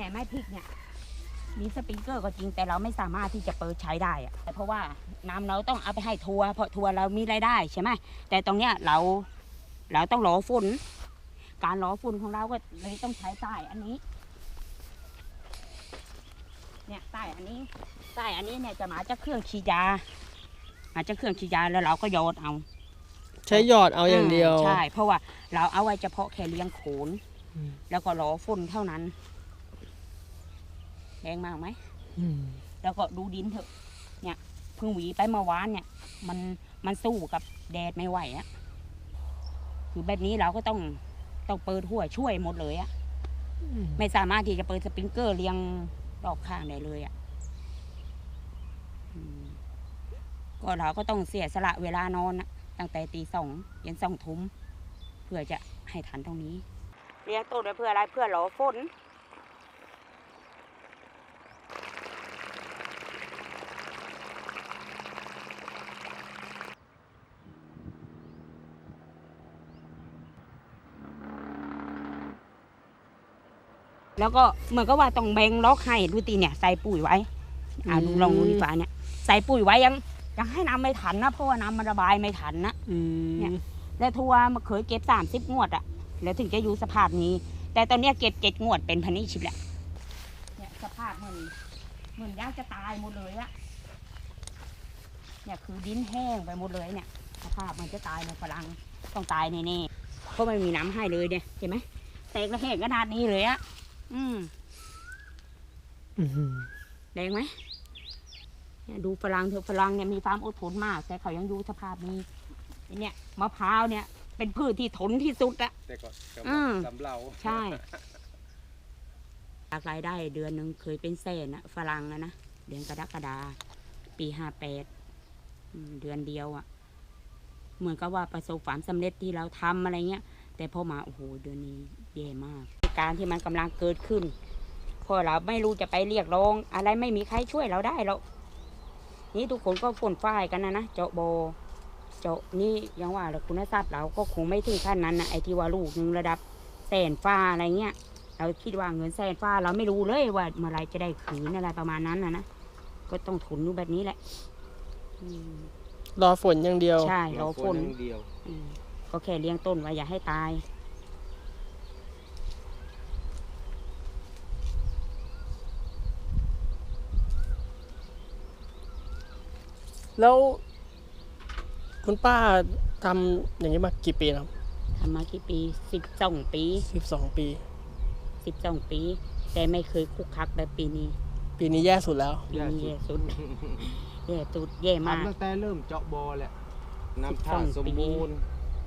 เนี่ยไม้พริกเนี่ยมีสปริงเกอร์ก็จริงแต่เราไม่สามารถที่จะเปิดใช้ได้อะแต่เพราะว่าน้ำเราต้องเอาไปให้ทัวร์เพราะทัวร์เรามีรายได้ใช่ไหมแต่ตรงเนี้ยเราเราต้องรอฝุ่นการรอฝุ่นของเราก็เลยต้องใช้ใต้อันนี้ เนี่ยใต้อันนี้ใต้อันนี้เนี่ยจะมาจากเครื่องฉีดยามาจากเครื่องฉีดยาแล้วเราก็โยนเอาใช้หยอดเอาอย่างเดียวใช่ เพราะว่าเราเอาไว้เฉพาะแค่เลี้ยงโขนอืมแล้วก็รอฝุ่นเท่านั้น แรงมากไหมอืมแล้วก็ดูดินเถอะ เนี่ยเพิ่งหวีไปเมื่อวานเนี่ย มันมันสู้กับแดดไม่ไหวอะคือแบบนี้เราก็ต้องต้องเปิดหัวช่วยหมดเลยอะไม่สามารถที่จะเปิดสปริงเกอร์เรียงรอบข้างได้เลยอะอืมก็เราก็ต้องเสียสละเวลานอนอะตั้งแต่ตีสองยันสองทุ่มเพื่อจะให้ทันตรงนี้เลี้ยงต้นไว้เพื่ออะไรเพื่อรอฝน แล้วก็เหมือนก็ว่าต้องแบ่งล็อกให้ดูตีเนี่ยใส่ปุ๋ยไว้ อ่าดูลองดูดีกว่าเนี่ย ใส่ปุ๋ยไว้ยังยังให้น้ำไม่ทันนะเพราะว่าน้ำมันระบายไม่ทันนะอืมเนี่ยแล้วทัวร์มาเคยเก็บสามสิบงวดอะแล้วถึงจะอยู่สภาพนี้ แต่ตอนเนี้ยเก็บเจ็ดงวดเป็นพันนิชิบแหละเนี่ยสภาพเหมือนเหมือนยากจะตายหมดเลยอะเนี่ยคือดินแห้งไปหมดเลยเนี่ยสภาพมันจะตายในฝรั่งต้องตายแน่ๆเพราะไม่มีน้ำให้เลยเนี่ยเห็นไหมแตกระแหงขนาดนี้เลยอะ อืมอืมแดงไหมเนี่ยดูฝรั่งเถอะฝรั่งเนี่ยมีความอดทนมาก แต่เขายังอยู่สภาพนี้ไอ้เนี่ยมะพร้าวเนี่ย เป็นพืชที่ทนที่สุดอะแต่ก็กำอืมสำเราใช่รายได้เดือนหนึ่งเคยเป็นแสนอะฝรั่งอะนะเดือนกรกฎาปีห้าแปดเดือนเดียวอะเหมือนกับว่าประสบความสำเร็จที่เราทำอะไรเงี้ย แต่พอมาโอ้โหเดือนนี้แย่มาก การที่มันกำลังเกิดขึ้นเพอเราไม่รู้จะไปเรียกร้อง อะไรไม่มีใครช่วยเราได้หรอกนี่ทุกคนก็ฝนฝ้ายกันนะนะเจาะโบเจาะนี่ยังว่าแล้วคุณทรัพย์เราก็คงไม่ถึงขั้นนั้นนะไอ้ที่ว่าลูกหนึ่งระดับแสนฟ้าอะไรเงี้ยเราคิดว่าเงินแสนฟ้าเราไม่รู้เลยว่าเมื่อไหรจะได้คืนอะไรประมาณนั้นนะนะก็ต้องทุนอยู่แบบนี้แหละอืมรอฝนอย่างเดียว ใช่รอฝนอย่างเดียวอืมก็แค่เลี้ยงต้นไว้อย่าให้ตาย แล้วคุณป้าทำอย่างนี้มากี่ปีแล้วทำมากี่ปีสิบสองปีสิบสองปีสิบสองปี แต่ไม่เคยคุกคักแบบปีนี้ ปีนี้แย่สุดแล้วปีนี้แย่สุดแย่สุดแย่มากทำตั้งแต่เริ่มเจาะบอแหละน้ำท่า12สมบูรณ์ป